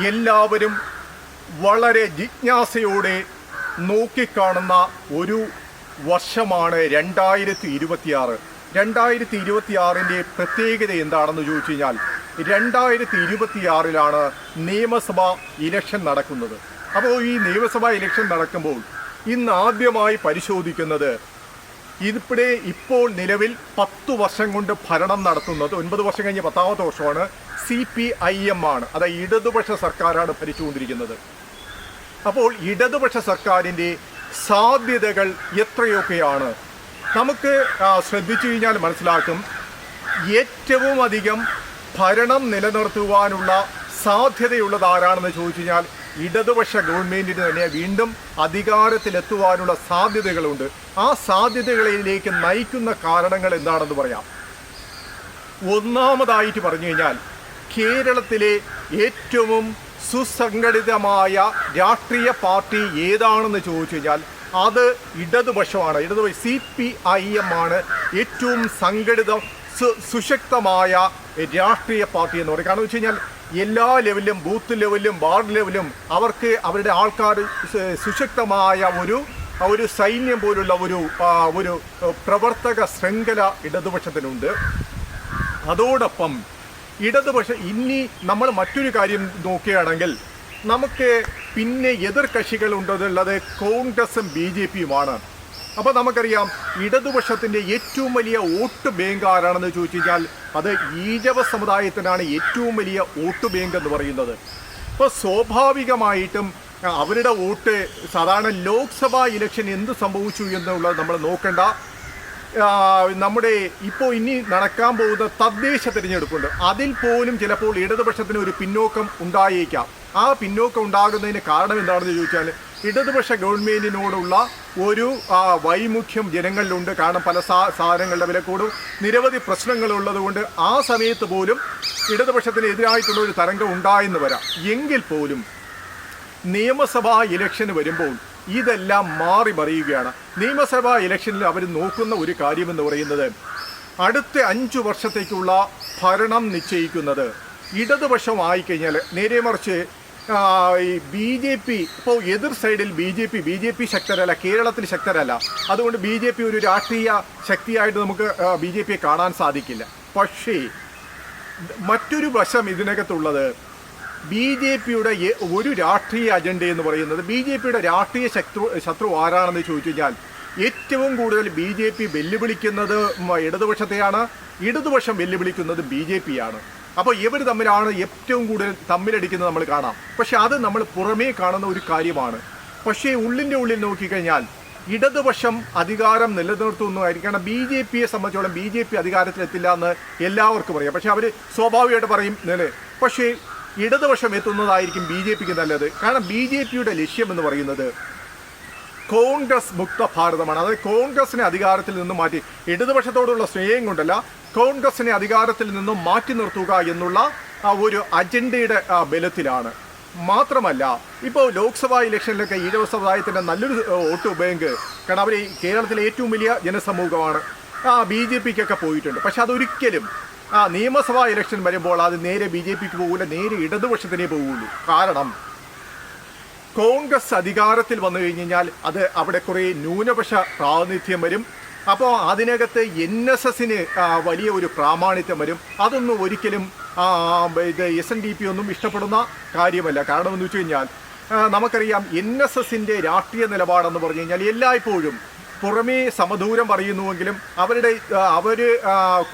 എല്ലാവരും വളരെ ജിജ്ഞാസയോടെ നോക്കിക്കാണുന്ന ഒരു വർഷമാണ് രണ്ടായിരത്തി ഇരുപത്തിയാറ് രണ്ടായിരത്തി ഇരുപത്തിയാറിന്റെ പ്രത്യേകത എന്താണെന്ന് ചോദിച്ചു കഴിഞ്ഞാൽ രണ്ടായിരത്തി ഇരുപത്തിയാറിലാണ് നിയമസഭാ ഇലക്ഷൻ നടക്കുന്നത്. അപ്പോൾ ഈ നിയമസഭാ ഇലക്ഷൻ നടക്കുമ്പോൾ ഇന്ന് ആദ്യമായി പരിശോധിക്കുന്നത് ഇവിടെ ഇപ്പോൾ നിലവിൽ പത്ത് വർഷം കൊണ്ട് ഭരണം നടത്തുന്നത് ഒൻപത് വർഷം കഴിഞ്ഞ് പത്താമത്തെ വർഷമാണ് സി പി ഐ എം ആണ്. അതായത് ഇടതുപക്ഷ സർക്കാരാണ് ഭരിച്ചുകൊണ്ടിരിക്കുന്നത്. അപ്പോൾ ഇടതുപക്ഷ സർക്കാരിന്റെ സാധ്യതകൾ എത്രയൊക്കെയാണ്? നമുക്ക് ശ്രദ്ധിച്ചു കഴിഞ്ഞാൽ മനസ്സിലാക്കും. ഏറ്റവും അധികം ഭരണം നിലനിർത്തുവാനുള്ള സാധ്യതയുള്ളത് ആരാണെന്ന് ചോദിച്ചു കഴിഞ്ഞാൽ ഇടതുപക്ഷ ഗവൺമെന്റിന് തന്നെ വീണ്ടും അധികാരത്തിലെത്തുവാനുള്ള സാധ്യതകളുണ്ട്. ആ സാധ്യതകളിലേക്ക് നയിക്കുന്ന കാരണങ്ങൾ എന്താണെന്ന് പറയാം. ഒന്നാമതായിട്ട് പറഞ്ഞു കഴിഞ്ഞാൽ കേരളത്തിലെ ഏറ്റവും സുസംഘടിതമായ രാഷ്ട്രീയ പാർട്ടി ഏതാണെന്ന് ചോദിച്ചു കഴിഞ്ഞാൽ അത് ഇടതുപക്ഷമാണ്. ഇടതുപക്ഷ സി പി ഐ എം ആണ് ഏറ്റവും സംഘടിത സു- സുശക്തമായ രാഷ്ട്രീയ പാർട്ടി എന്ന് പറയും കാരണം വെച്ച് കഴിഞ്ഞാൽ എല്ലാ ലെവലിലും ബൂത്ത് ലെവലിലും വാർഡ് ലെവലിലും അവർക്ക് അവരുടെ ആൾക്കാർ സുശക്തമായ ഒരു ഒരു സൈന്യം പോലുള്ള ഒരു ഒരു പ്രവർത്തക ശൃംഖല ഇടതുപക്ഷത്തിനുണ്ട്. അതോടൊപ്പം ഇടതുപക്ഷ ഇനി നമ്മൾ മറ്റൊരു കാര്യം നോക്കുകയാണെങ്കിൽ നമുക്ക് പിന്നെ എതിർ കക്ഷികൾ ഉണ്ടെന്നുള്ളത് കോൺഗ്രസും ബി ജെ പിയുമാണ്. അപ്പോൾ നമുക്കറിയാം ഇടതുപക്ഷത്തിന്റെ ഏറ്റവും വലിയ വോട്ട് ബാങ്ക് ആരാണെന്ന് ചോദിച്ചു കഴിഞ്ഞാൽ അത് ഈജവ സമുദായത്തിനാണ് ഏറ്റവും വലിയ വോട്ട് ബാങ്ക് എന്ന് പറയുന്നത്. അപ്പോൾ സ്വാഭാവികമായിട്ടും അവരുടെ വോട്ട് സാധാരണ ലോക്സഭാ ഇലക്ഷൻ എന്ത് സംഭവിച്ചു എന്നുള്ളത് നമ്മൾ നോക്കേണ്ട നമ്മുടെ ഇപ്പോൾ ഇനി നടക്കാൻ പോകുന്ന തദ്ദേശ തിരഞ്ഞെടുപ്പുണ്ട്. അതിൽ പോലും ചിലപ്പോൾ ഇടതുപക്ഷത്തിന് ഒരു പിന്നോക്കം ഉണ്ടായേക്കാം. ആ പിന്നോക്കം ഉണ്ടാകുന്നതിന് കാരണം എന്താണെന്ന് ചോദിച്ചാൽ ഇടതുപക്ഷ ഗവൺമെന്റിനോടുള്ള ഒരു വൈമുഖ്യം ജനങ്ങളിലുണ്ട്. കാരണം പല സാ സാധനങ്ങളുടെ വില കൂടും നിരവധി പ്രശ്നങ്ങളുള്ളതുകൊണ്ട് ആ സമയത്ത് പോലും ഇടതുപക്ഷത്തിന് എതിരായിട്ടുള്ള ഒരു തരംഗം ഉണ്ടായെന്ന് വരാം. എങ്കിൽ പോലും നിയമസഭാ ഇലക്ഷന് വരുമ്പോൾ ഇതെല്ലാം മാറി മറിയുകയാണ്. നിയമസഭാ ഇലക്ഷനിൽ അവർ നോക്കുന്ന ഒരു കാര്യമെന്ന് പറയുന്നത് അടുത്ത അഞ്ചു വർഷത്തേക്കുള്ള ഭരണം നിശ്ചയിക്കുന്നത് ഇടതുപക്ഷം ആയിക്കഴിഞ്ഞാൽ നേരെ മറിച്ച് ഈ ബി ജെ പി ഇപ്പോൾ എതിർ സൈഡിൽ B J P B J P ശക്തരല്ല കേരളത്തിൽ ശക്തരല്ല. അതുകൊണ്ട് ബി ജെ പി ഒരു രാഷ്ട്രീയ ശക്തിയായിട്ട് നമുക്ക് ബി ജെ പിയെ കാണാൻ സാധിക്കില്ല. പക്ഷേ മറ്റൊരു വശം ഇതിനകത്തുള്ളത് ബി ജെ പിയുടെ ഒരു രാഷ്ട്രീയ അജണ്ട എന്ന് പറയുന്നത് ബി ജെ പിയുടെ രാഷ്ട്രീയ ശത്രു ശത്രു ആരാണെന്ന് ചോദിച്ചു കഴിഞ്ഞാൽ ഏറ്റവും കൂടുതൽ ബി ജെ പി വെല്ലുവിളിക്കുന്നത് ഇടതുപക്ഷത്തെയാണ്. ഇടതുപക്ഷം വെല്ലുവിളിക്കുന്നത് ബി ജെ പി ആണ് അപ്പോൾ ഇവർ തമ്മിലാണ് ഏറ്റവും കൂടുതൽ തമ്മിലടിക്കുന്നത് നമ്മൾ കാണാം. പക്ഷേ അത് നമ്മൾ പുറമേ കാണുന്ന ഒരു കാര്യമാണ്. പക്ഷേ ഉള്ളിന്റെ ഉള്ളിൽ നോക്കിക്കഴിഞ്ഞാൽ ഇടതുപക്ഷം അധികാരം നിലനിർത്തുന്നതായിരിക്കും കാരണം ബി ജെ പിയെ സംബന്ധിച്ചോളം ബി ജെ പി അധികാരത്തിലെത്തില്ല എന്ന് എല്ലാവർക്കും അറിയാം. പക്ഷേ അവർ സ്വാഭാവികമായിട്ട് പറയും പക്ഷേ ഇടതുപക്ഷം എത്തുന്നതായിരിക്കും ബി ജെ പിക്ക് നല്ലത്. കാരണം ബി ജെ പിയുടെ ലക്ഷ്യം എന്ന് പറയുന്നത് കോൺഗ്രസ് മുക്ത ഭാരതമാണ്. അതായത് കോൺഗ്രസിനെ അധികാരത്തിൽ നിന്നും മാറ്റി ഇടതുപക്ഷത്തോടുള്ള സ്നേഹം കൊണ്ടല്ല കോൺഗ്രസിനെ അധികാരത്തിൽ നിന്നും മാറ്റി നിർത്തുക എന്നുള്ള ഒരു അജണ്ടയുടെ ബലത്തിലാണ്. മാത്രമല്ല ഇപ്പോൾ ലോക്സഭാ ഇലക്ഷനിലൊക്കെ ഈഴവ സമുദായത്തിന്റെ നല്ലൊരു വോട്ട് ബാങ്ക് കാരണം അവർ കേരളത്തിലെ ഏറ്റവും വലിയ ജനസമൂഹമാണ്. ആ ബി ജെ പിക്കൊക്കെ പോയിട്ടുണ്ട്. പക്ഷെ അതൊരിക്കലും ആ നിയമസഭാ ഇലക്ഷൻ വരുമ്പോൾ അത് നേരെ ബി ജെ പിക്ക് പോകില്ല നേരെ ഇടതുപക്ഷത്തിനേ പോവുള്ളൂ. കാരണം കോൺഗ്രസ് അധികാരത്തിൽ വന്നു കഴിഞ്ഞ് കഴിഞ്ഞാൽ അത് അവിടെ കുറേ ന്യൂനപക്ഷ പ്രാതിനിധ്യം വരും. അപ്പോൾ അതിനകത്ത് എൻ എസ് എസിന് വലിയ ഒരു പ്രാമാണിത്യം വരും. അതൊന്നും ഒരിക്കലും ഇത് എസ് എൻ ഡി പി ഒന്നും ഇഷ്ടപ്പെടുന്ന കാര്യമല്ല. കാരണം എന്ന് വെച്ച് കഴിഞ്ഞാൽ നമുക്കറിയാം എൻ എസ് എസിന്റെ രാഷ്ട്രീയ നിലപാടെന്ന് പറഞ്ഞു കഴിഞ്ഞാൽ എല്ലായ്പ്പോഴും പുറമേ സമദൂരം പറയുന്നുവെങ്കിലും അവരുടെ അവർ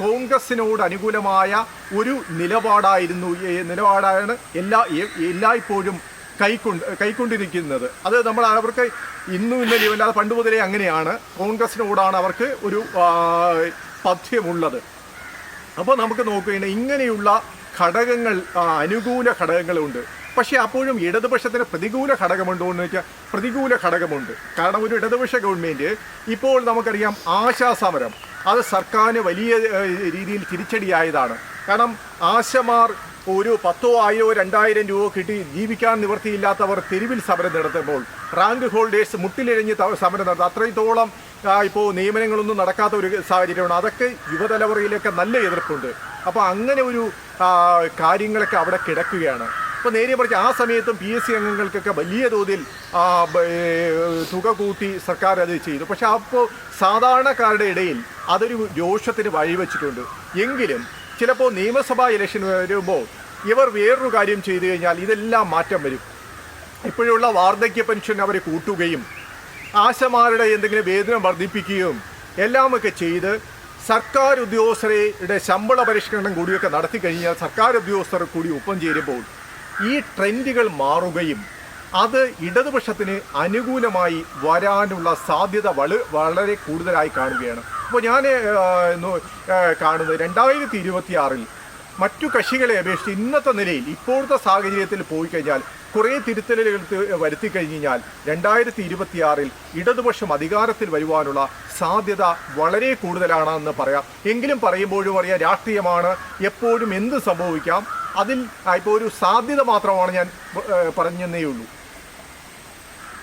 കോൺഗ്രസിനോട് അനുകൂലമായ ഒരു നിലപാടായിരുന്നു നിലപാടാണ് എല്ലാ എല്ലായ്പ്പോഴും കൈക്കൊണ്ട് കൈക്കൊണ്ടിരിക്കുന്നത്. അത് നമ്മൾ അവർക്ക് ഇന്നും ഇന്നലെയും അല്ലാതെ പണ്ട് മുതലേ അങ്ങനെയാണ്. കോൺഗ്രസിനോടാണ് അവർക്ക് ഒരു പഥ്യമുള്ളത്. അപ്പോൾ നമുക്ക് നോക്കുകയാണെങ്കിൽ ഇങ്ങനെയുള്ള ഘടകങ്ങൾ അനുകൂല ഘടകങ്ങളുണ്ട്. പക്ഷേ അപ്പോഴും ഇടതുപക്ഷത്തിന് പ്രതികൂല ഘടകമുണ്ടോ എന്ന് വെച്ചാൽ പ്രതികൂല ഘടകമുണ്ട്. കാരണം ഒരു ഇടതുപക്ഷ ഗവൺമെന്റ് ഇപ്പോൾ നമുക്കറിയാം ആശാസമരം. അത് സർക്കാരിന് വലിയ രീതിയിൽ തിരിച്ചടിയായതാണ്. കാരണം ആശമാർ ഒരു പത്തോ ആയോ രണ്ടായിരം രൂപ കിട്ടി ജീവിക്കാൻ നിവൃത്തിയില്ലാത്തവർ തെരുവിൽ സമരം നടത്തുമ്പോൾ റാങ്ക് ഹോൾഡേഴ്സ് മുട്ടിലിഴഞ്ഞ് സമരം നടത്തും. അത്രത്തോളം ഇപ്പോൾ നിയമനങ്ങളൊന്നും നടക്കാത്ത ഒരു സാഹചര്യമാണ്. അതൊക്കെ യുവതലമുറയിലൊക്കെ നല്ല എതിർപ്പുണ്ട്. അപ്പോൾ അങ്ങനെ ഒരു കാര്യങ്ങളൊക്കെ അവിടെ കിടക്കുകയാണ്. അപ്പോൾ നേരെ മറിച്ച് ആ സമയത്തും പി എസ് സി അംഗങ്ങൾക്കൊക്കെ വലിയ തോതിൽ തുക കൂട്ടി സർക്കാർ അത് ചെയ്തു. പക്ഷേ അപ്പോൾ സാധാരണക്കാരുടെ ഇടയിൽ അതൊരു രോഷത്തിന് വഴിവെച്ചിട്ടുണ്ട് എങ്കിലും ചിലപ്പോൾ നിയമസഭാ ഇലക്ഷൻ വരുമ്പോൾ ഇവർ വേറൊരു കാര്യം ചെയ്തു കഴിഞ്ഞാൽ ഇതെല്ലാം മാറ്റം വരും. ഇപ്പോഴുള്ള വാർദ്ധക്യ പെൻഷൻ അവർ കൂട്ടുകയും ആശമാരുടെ എന്തെങ്കിലും വേതനം വർദ്ധിപ്പിക്കുകയും എല്ലാമൊക്കെ ചെയ്ത് സർക്കാർ ഉദ്യോഗസ്ഥരുടെ ശമ്പള പരിഷ്കരണം കൂടിയൊക്കെ നടത്തി കഴിഞ്ഞാൽ സർക്കാർ ഉദ്യോഗസ്ഥർ കൂടി ഒപ്പം ചേരുമ്പോൾ ഈ ട്രെൻഡുകൾ മാറുകയും അത് ഇടതുപക്ഷത്തിന് അനുകൂലമായി വരാനുള്ള സാധ്യത വള വളരെ കൂടുതലായി കാണുകയാണ്. അപ്പോൾ ഞാൻ കാണുന്നത് രണ്ടായിരത്തി ഇരുപത്തി ആറിൽ മറ്റു കക്ഷികളെ അപേക്ഷിച്ച് ഇന്നത്തെ നിലയിൽ ഇപ്പോഴത്തെ സാഹചര്യത്തിൽ പോയി കഴിഞ്ഞാൽ കുറേ തിരുത്തലുകൾ വരുത്തി കഴിഞ്ഞാൽ രണ്ടായിരത്തി ഇരുപത്തിയാറിൽ ഇടതുപക്ഷം അധികാരത്തിൽ വരുവാനുള്ള സാധ്യത വളരെ കൂടുതലാണെന്ന് പറയാം. എങ്കിലും പറയുമ്പോഴും അറിയാം രാഷ്ട്രീയമാണ് എപ്പോഴും എന്ത് സംഭവിക്കാം അതിൽ ഇപ്പോൾ ഒരു സാധ്യത മാത്രമാണ് ഞാൻ പറഞ്ഞെന്നേ ഉള്ളൂ